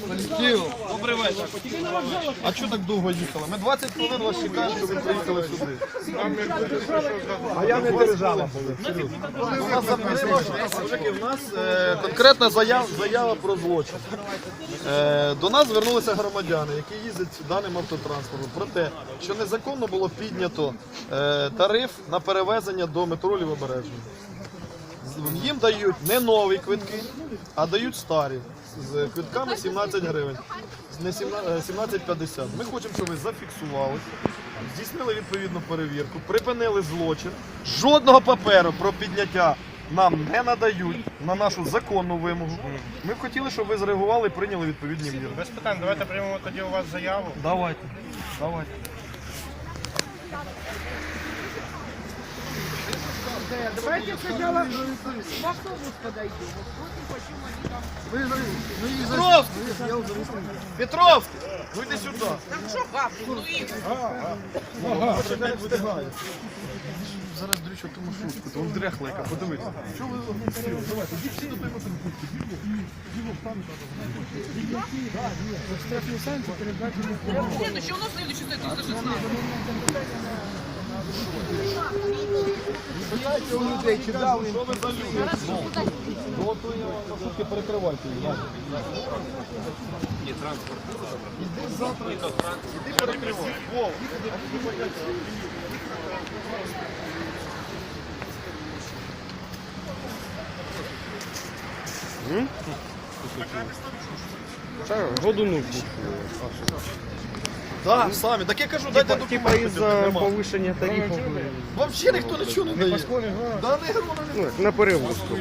Колектив. Добрий вечір. А чого так довго їхали? Ми 20 хвилин вас чекаємо, щоб ви приїхали сюди. А я не держава. У нас записано, мужики, в нас е, конкретна заява, заява про злочин. Е, до нас звернулися громадяни, які їздять даним автотранспортом, про те, що незаконно було піднято е, тариф на перевезення до метро Лівобережного. Їм дають не нові квитки, а дають старі з квитками 17 гривень. Не 17, е, 17,50. Ми хочемо, щоб ви зафіксували, здійснили відповідну перевірку, припинили злочин. Жодного паперу про підняття нам не надають на нашу законну вимогу. Ми б хотіли, щоб ви зреагували і прийняли відповідні міри. Без питань, давайте приймемо тоді у вас заяву. Давайте. Давайте. Давайте сначала в автобус подойдем. Вот почему они там... Петровський! Петровський! Ну йди сюди. Там что, бабки? Ну и... Зараз дрючу тому шутку, то він дряхлика, подивися. Що ви Давайте, йдіть всі до тебе Следующий, у нас следующий стоит 316. Питайте у людей, чи? Ну, от ви маршрутки перекривайте. Ні, транспорт. Іди завтра. Іди перекривай. Вов. Годуну. Так, самі. Так я кажу, дайте Типа документи. із-за повищення тарифів. Взагалі ніхто нічого не дає. Да не гроно не Ну, на перевозку.